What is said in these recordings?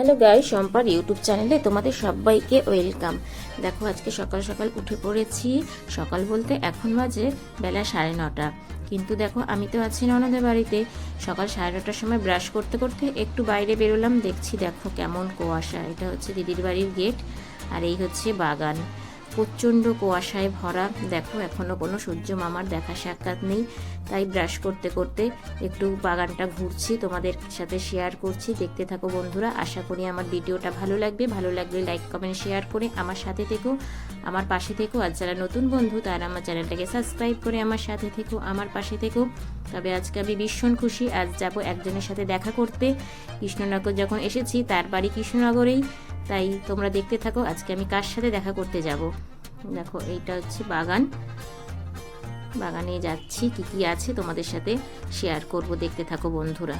Hello guy সম্পার YouTube চ্যানেলে তোমাদের সবাইকে ওয়েলকাম। দেখো, আজকে সকাল সকাল উঠে পড়েছি। সকাল বলতে এখন বাজে বেলা সাড়ে নটা। কিন্তু দেখো, আমি তো আছি ননদের বাড়িতে। সকাল সাড়ে নটার সময় ব্রাশ করতে করতে একটু বাইরে বেরোলাম। দেখছি দেখো কেমন কুয়াশা। এটা হচ্ছে দিদির বাড়ির গেট আর এই হচ্ছে বাগান। প্রচণ্ড কুয়াশায় ভরা। দেখো এখনও কোনো সূর্য মামার দেখা সাক্ষাৎ নেই। তাই ব্রাশ করতে করতে একটু বাগানটা ঘুরছি, তোমাদের সাথে শেয়ার করছি। দেখতে থাকো বন্ধুরা, আশা করি আমার ভিডিওটা ভালো লাগবে। ভালো লাগলে লাইক কমেন্ট শেয়ার করে আমার সাথে থেকো, আমার পাশে থেকো। আর যারা নতুন বন্ধু, তারা আমার চ্যানেলটাকে সাবস্ক্রাইব করে আমার সাথে থেকো, আমার পাশে থেকো। তবে আজকে আমি ভীষণ খুশি, আজ যাব একজনের সাথে দেখা করতে। কৃষ্ণনগর যখন এসেছি, তার বাড়ি কৃষ্ণনগরেই। তাই তোমরা দেখতে থাকো, আজকে আমি কার সাথে দেখা করতে যাব? দেখো, এইটা হচ্ছে বাগান। বাগানে যাচ্ছি, কি কি আছে তোমাদের সাথে শেয়ার করব, দেখতে থাকো বন্ধুরা।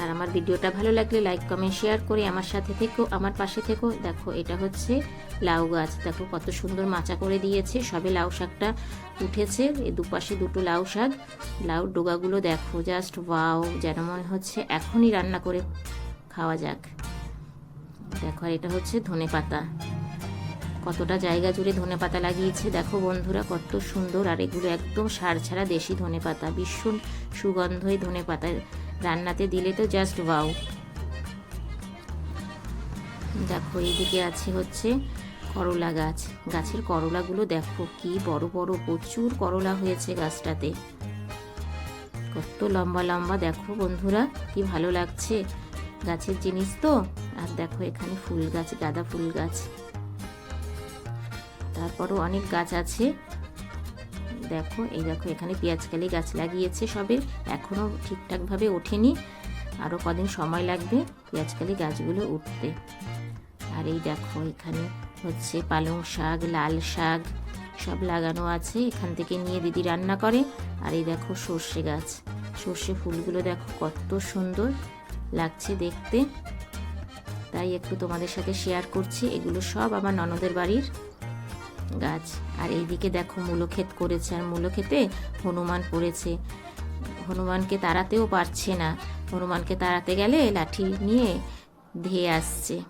আর আমার ভিডিওটা ভালো লাগলে লাইক কমেন্ট শেয়ার করে আমার সাথে থেকো, আমার পাশে থেকো। দেখো, এটা হচ্ছে লাউ গাছ। দেখো, কত সুন্দর মাচা করে দিয়েছে। সবে লাউ শাকটা উঠেছে। দুপাশে দুটো লাউ শাক। লাউ ডোগাগুলো দেখো জাস্ট ওয়াও যেন মনে হচ্ছে এখনই রান্না করে খাওয়া যাক। দেখো, আর এটা হচ্ছে ধনে পাতা। কতটা জায়গা জুড়ে ধনে পাতা লাগিয়েছে। দেখো বন্ধুরা, কত সুন্দর। আর এগুলো একদম সার ছাড়া দেশি ধনে পাতা। ভীষণ সুগন্ধই ধনে পাতা। রান্নাতে দিলে তো জাস্ট ওয়াও দেখো, এইদিকে আছে হচ্ছে করলা গাছ। গাছের করলাগুলো দেখো, কি বড় বড়, প্রচুর করলা হয়েছে গাছটাতে। কত লম্বা লম্বা, দেখো বন্ধুরা, কি ভালো লাগছে। গাছের জিনিস তো। আর দেখো, এখানে ফুল গাছ, গাঁদা ফুল গাছ। তারপরও অনেক গাছ আছে। দেখো, এই দেখো, এখানে পেঁয়াজকালি গাছ লাগিয়েছে সবে। এখনও ঠিকঠাকভাবে ওঠেনি। আরও কদিন সময় লাগবে পেঁয়াজকালি গাছগুলো উঠতে। আর এই দেখো, এখানে হচ্ছে পালং শাক, লাল শাক সব লাগানো আছে। এখান থেকে নিয়ে দিদি রান্না করে। আর এই দেখো সর্ষে গাছ। সর্ষে ফুলগুলো দেখো কত সুন্দর লাগছে দেখতে। তাই একটু তোমাদের সাথে শেয়ার করছি। এগুলো সব আমার ননদের বাড়ির। গাছ। আর এইদিকে দেখো মূলো ক্ষেত করেছে, আর মূলো হনুমান পড়েছে। হনুমানকে তাড়াতেও পারছে না। হনুমানকে তাড়াতে গেলে লাঠি নিয়ে ধেয়ে আসছে।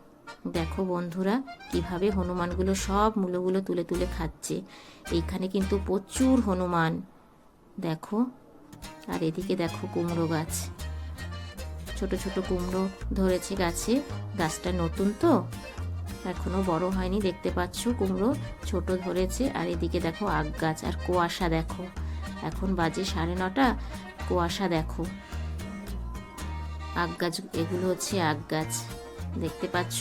দেখো বন্ধুরা, কীভাবে হনুমানগুলো সব মূলগুলো তুলে তুলে খাচ্ছে। এইখানে কিন্তু প্রচুর হনুমান। দেখো, আর এদিকে দেখো কুমড়ো গাছ। ছোট ছোট কুমড়ো ধরেছে গাছে। গাছটা নতুন তো। এখনও বড় হয়নি, দেখতে পাচ্ছ কুমড়ো ছোট ধরেছে। আর এদিকে দেখো আগ গাছ আর কুয়াশা দেখো। এখন বাজে সাড়ে নটা, কুয়াশা দেখো। আগ গাছ, এগুলো হচ্ছে আগ গাছ, দেখতে পাচ্ছ?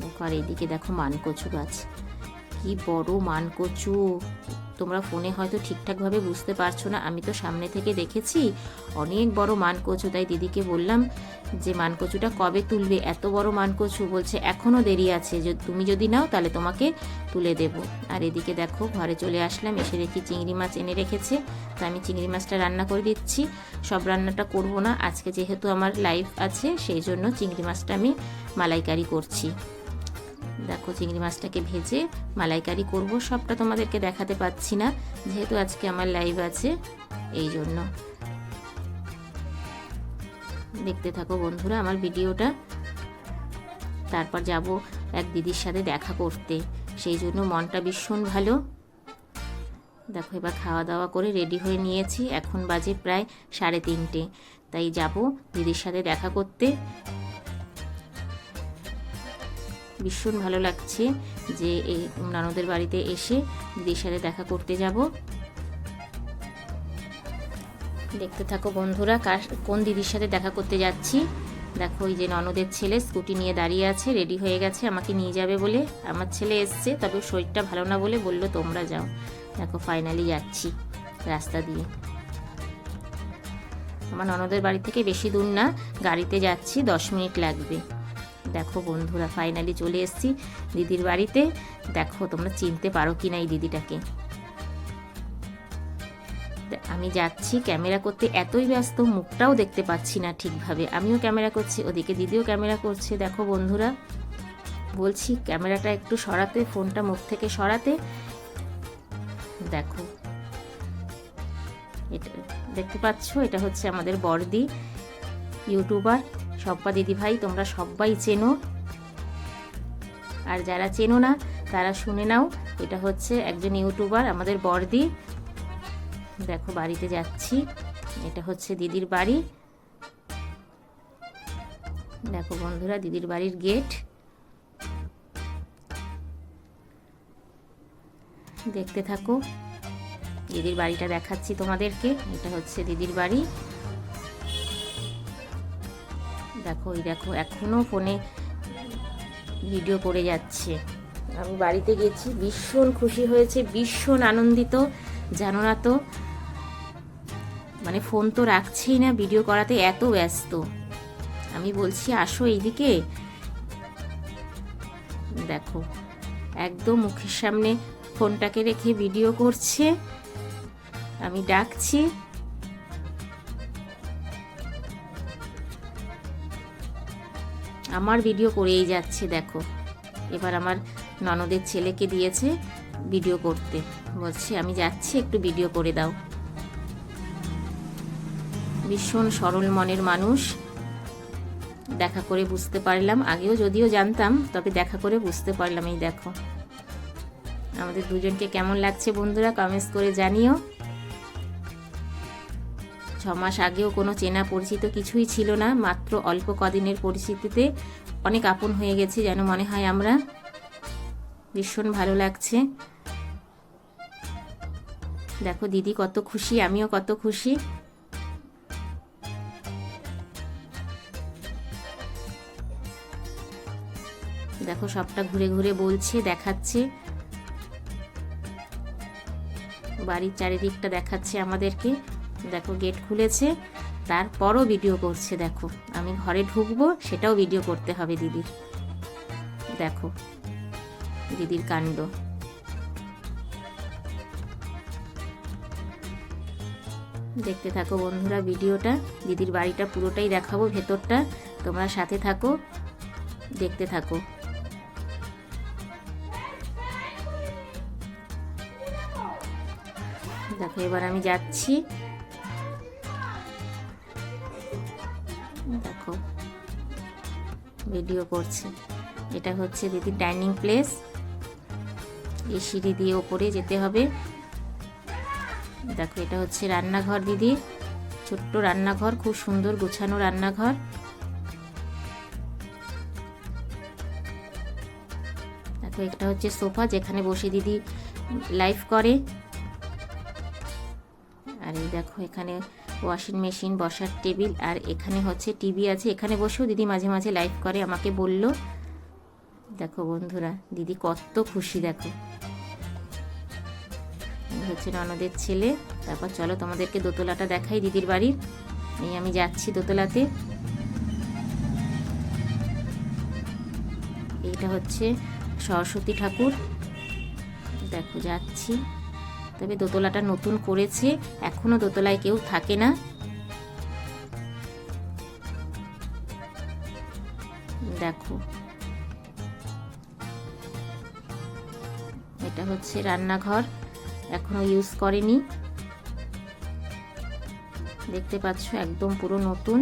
দেখো, আর এইদিকে দেখো মানকচু গাছ। কি বড় মানকচু! তোমরা ফোনে হয়তো ঠিকঠাকভাবে বুঝতে পারছ না। আমি তো সামনে থেকে দেখেছি, অনেক বড় মানকচু। তাই দিদিকে বললাম যে, মানকচুটা কবে তুলবে? এত বড় মানকচু। বলছে এখনও দেরি আছে। যে তুমি যদি নাও, তাহলে তোমাকে তুলে দেব। আর এদিকে দেখো, ঘরে চলে আসলাম। এসে দেখি চিংড়ি মাছ এনে রেখেছে। তা আমি চিংড়ি মাছটা রান্না করে দিচ্ছি। সব রান্নাটা করব না। আজকে যেহেতু আমার লাইফ আছে, সেই জন্য চিংড়ি মাছটা আমি মালাইকারি করছি। দেখো চিংড়ি মাছটাকে ভেজে মালাইকারি করব, সবটা তোমাদেরকে দেখাতে পাচ্ছি না, যেহেতু আজকে আমার লাইভ আছে, এই জন্য। দেখতে থাকো বন্ধুরা আমার ভিডিওটা। তারপর যাব এক দিদির সাথে দেখা করতে, সেই জন্য মনটা ভীষণ ভালো। দেখো এবার খাওয়া দাওয়া করে রেডি হয়ে নিয়েছি, এখন বাজে প্রায় সাড়ে তিনটে, তাই যাব দিদির সাথে দেখা করতে। ভীষণ ভালো লাগছে যে এই নানদের বাড়িতে এসে দিদির সাথে দেখা করতে যাব। দেখতে থাকো বন্ধুরা, কার কোন দিদির সাথে দেখা করতে যাচ্ছি? দেখো ওই যে ননদের ছেলে স্কুটি নিয়ে দাঁড়িয়ে আছে, রেডি হয়ে গেছে, আমাকে নিয়ে যাবে বলে। আমার ছেলে এসছে, তবে শরীরটা ভালো না বলে বলল, তোমরা যাও। দেখো ফাইনালি যাচ্ছি রাস্তা দিয়ে। আমার ননদের বাড়ি থেকে বেশি দূর না, গাড়িতে যাচ্ছি, দশ মিনিট লাগবে। দেখো বন্ধুরা ফাইনালি চলে এসেছি দিদির বাড়িতে। দেখো তোমরা চিনতে পারো কি না এই দিদিটাকে। আমি যাচ্ছি ক্যামেরা করতে, এতই ব্যস্ত, মুখটাও দেখতে পাচ্ছি না ঠিকভাবে। আমিও ক্যামেরা করছি, ওদিকে দিদিও ক্যামেরা করছে। দেখো বন্ধুরা, বলছি ক্যামেরাটা একটু সরাতে, ফোনটা মুখ থেকে সরাতে। দেখো, এটা দেখতে পাচ্ছ? এটা হচ্ছে আমাদের বড়দি, ইউটিউবার। সব্বা দিদি ভাই তোমরা সবাই চেনো। আর যারা চেনো না, তারা শুনে নাও, এটা হচ্ছে একজন ইউটিউবার, আমাদের বড়দি দেখো, বাড়িতে যাচ্ছি। এটা হচ্ছে দিদির বাড়ি। দেখো বন্ধুরা, দিদির বাড়ির গেট। দেখতে থাকো, দিদির বাড়িটা দেখাচ্ছি তোমাদেরকে। এটা হচ্ছে দিদির বাড়ি। দেখো, এই দেখো, এখনও ফোনে ভিডিও করে যাচ্ছে। আমি বাড়িতে গেছি, ভীষণ খুশি হয়েছে, ভীষণ আনন্দিত, জানো না তো? মানে ফোন তো রাখছেই না, ভিডিও করাতে এত ব্যস্ত। আমি বলছি, আসো এইদিকে। দেখো, একদম মুখের সামনে ফোনটাকে রেখে ভিডিও করছে। আমি ডাকছি। আমার ভিডিও করেই যাচ্ছে, দেখো। এবার আমার ননদের ছেলেকে দিয়েছে ভিডিও করতে। বলছে, আমি যাচ্ছি, একটু ভিডিও করে দাও। ভীষণ সরল মনের মানুষ। দেখা করে বুঝতে পারলাম। আগেও যদিও জানতাম, তবে দেখা করে বুঝতে পারলাম, এই দেখো। আমাদের দুজনকে কেমন লাগছে বন্ধুরা কমেন্টস করে জানিও। ছ মাস আগেও কোনো চেনা পরিচিত কিছুই ছিল না, মাত্র অল্প কদিনের পরিচিতিতে অনেক আপন হয়ে গেছি যেন মনে হয় আমরা। ভীষণ ভালো লাগছে। দেখো দিদি কত খুশি, আমিও কত খুশি। দেখো সবটা ঘুরে ঘুরে বলছে, দেখাচ্ছে। বাড়ির চারিদিকটা দেখাচ্ছে আমাদেরকে। দেখো গেট খুলেছে। তারপরও ভিডিও করছে, দেখো। আমি ঘরে ঢুকবো, সেটাও ভিডিও করতে হবে দিদির। দেখো, দিদির কাণ্ড। দেখতে থাকো বন্ধুরা ভিডিওটা দিদির বাড়িটা পুরোটাই দেখাবো ভেতরটা। তোমরা সাথে থাকো, দেখতে থাকো। দেখো, এবার আমি যাচ্ছি। ভিডিও করছে। এটা হচ্ছে দিদির ডাইনিং প্লেস এই সিঁড়ি দিয়ে ওপরে যেতে হবে। দেখো, এটা হচ্ছে রান্নাঘর দিদির ছোট্ট রান্নাঘর, খুব সুন্দর গোছানো রান্নাঘর। দেখো, এটা হচ্ছে সোফা যেখানে বসে দিদি লাইভ করে। আর এই দেখো, এখানে ওয়াশিং মেশিন, বসার টেবিল, আর এখানে হচ্ছে টিভি আছে। এখানে বসেও দিদি মাঝে মাঝে লাইভ করে, আমাকে বলল, দেখো বন্ধুরা, দিদি কত খুশি, দেখো। হচ্ছে ননদের ছেলে। তারপর চলো তোমাদেরকে দোতলাটা দেখাই দিদির বাড়ির। এই আমি যাচ্ছি দোতলাতে। এইটা হচ্ছে সরস্বতী ঠাকুর। দেখো, যাচ্ছি। তবে দোতলাটা নতুন করেছে, এখনও দোতলায় কেউ থাকে না। দেখো। এটা হচ্ছে রান্নাঘর, এখনও ইউজ করেনি। দেখতে পাচ্ছ একদম পুরো নতুন।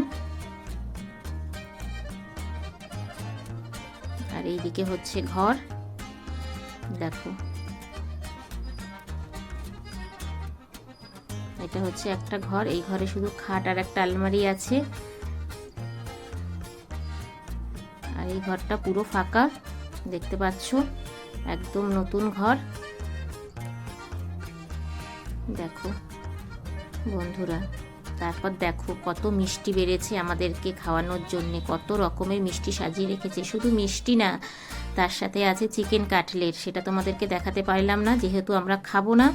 আর এইদিকে হচ্ছে ঘর। দেখো। এটা হচ্ছে একটা ঘর, এই ঘরে শুধু খাট আর একটা আলমারি আছে। আর এই ঘরটা পুরো ফাঁকা, দেখতে পাচ্ছ? একদম নতুন ঘর। দেখো বন্ধুরা, তারপর দেখো কত মিষ্টি বেড়েছে আমাদেরকে খাওয়ানোর জন্য, কত রকমের মিষ্টি সাজিয়ে রেখেছে। শুধু মিষ্টি না, তার সাথে আছে চিকেন কাটলেট সেটা তোমাদেরকে দেখাতে পারলাম না, যেহেতু আমরা খাব না।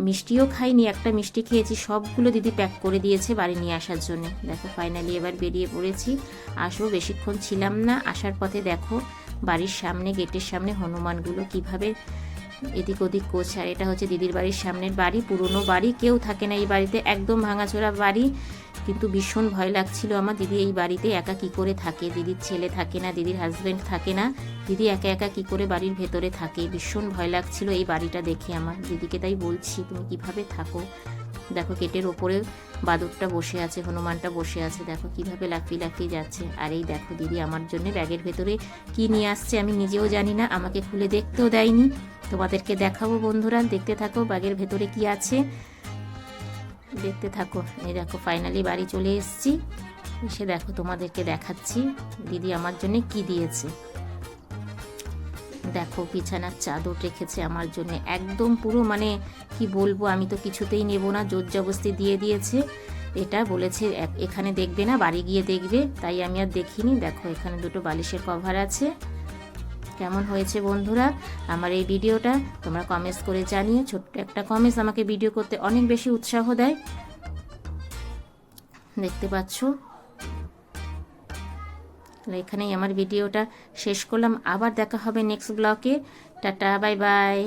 মিষ্টিও খাইনি, একটা মিষ্টি খেয়েছি, সবগুলো দিদি প্যাক করে দিয়েছে বাড়ি নিয়ে আসার জন্য। দেখো ফাইনালি এবার বেরিয়ে পড়েছি। আসব, বেশিক্ষণ ছিলাম না। আসার পথে দেখো, বাড়ির সামনে, গেটের সামনে হনুমানগুলো কীভাবে এদিক ওদিক কোচার এটা হচ্ছে দিদির বাড়ির সামনের বাড়ি, পুরনো বাড়ি। কেউ থাকে না এই বাড়িতে, একদম ভাঙাচোরা বাড়ি। কিন্তু ভীষণ ভয় লাগছিল আমার। দিদি এই বাড়িতে একা কি করে থাকে? দিদির ছেলে থাকে না, দিদির হাজব্যান্ড থাকে না। দিদি একা একা কি করে বাড়ির ভেতরে থাকে? ভীষণ ভয় লাগছিল এই বাড়িটা দেখে আমার। দিদিকে তাই বলছি, তুমি কীভাবে থাকো? দেখো কেটের ওপরে বাদুরটা বসে আছে, হনুমানটা বসে আছে। দেখো কীভাবে লাফিয়ে লাফিয়ে যাচ্ছে। আর এই দেখো দিদি আমার জন্য ব্যাগের ভেতরে কি নিয়ে আসছে আমি নিজেও জানি না, আমাকে খুলে দেখতেও দেয়নি। তোমাদেরকে দেখাবো বন্ধুরা, দেখতে থাকো ব্যাগের ভেতরে কি আছে। দেখতে থাকো। এই দেখো ফাইনালি বাড়ি চলে এসেছি। এসে দেখো, তোমাদেরকে দেখাচ্ছি দিদি আমার জন্য কি দিয়েছে। দেখো, বিছানার চাদর রেখেছে আমার জন্য। একদম পুরো মানে কি বলব, আমি তো কিছুতেই নেব না জোর জবস্তি দিয়ে দিয়েছে। এটা বলেছে এখানে দেখবে না, বাড়ি গিয়ে দেখবে। তাই আমি আর দেখিনি। দেখো, এখানে দুটো বালিশের কভার আছে। কেমন হয়েছে বন্ধুরা? আমার এই ভিডিওটা তোমরা কমেন্টস করে জানিয়ে ছোট্ট একটা কমেন্টস আমাকে ভিডিও করতে অনেক বেশি উৎসাহ দেয়। দেখতে পাচ্ছ? এখানেই আমার ভিডিওটা শেষ করলাম। আবার দেখা হবে নেক্সট ব্লকে টাটা বাই বাই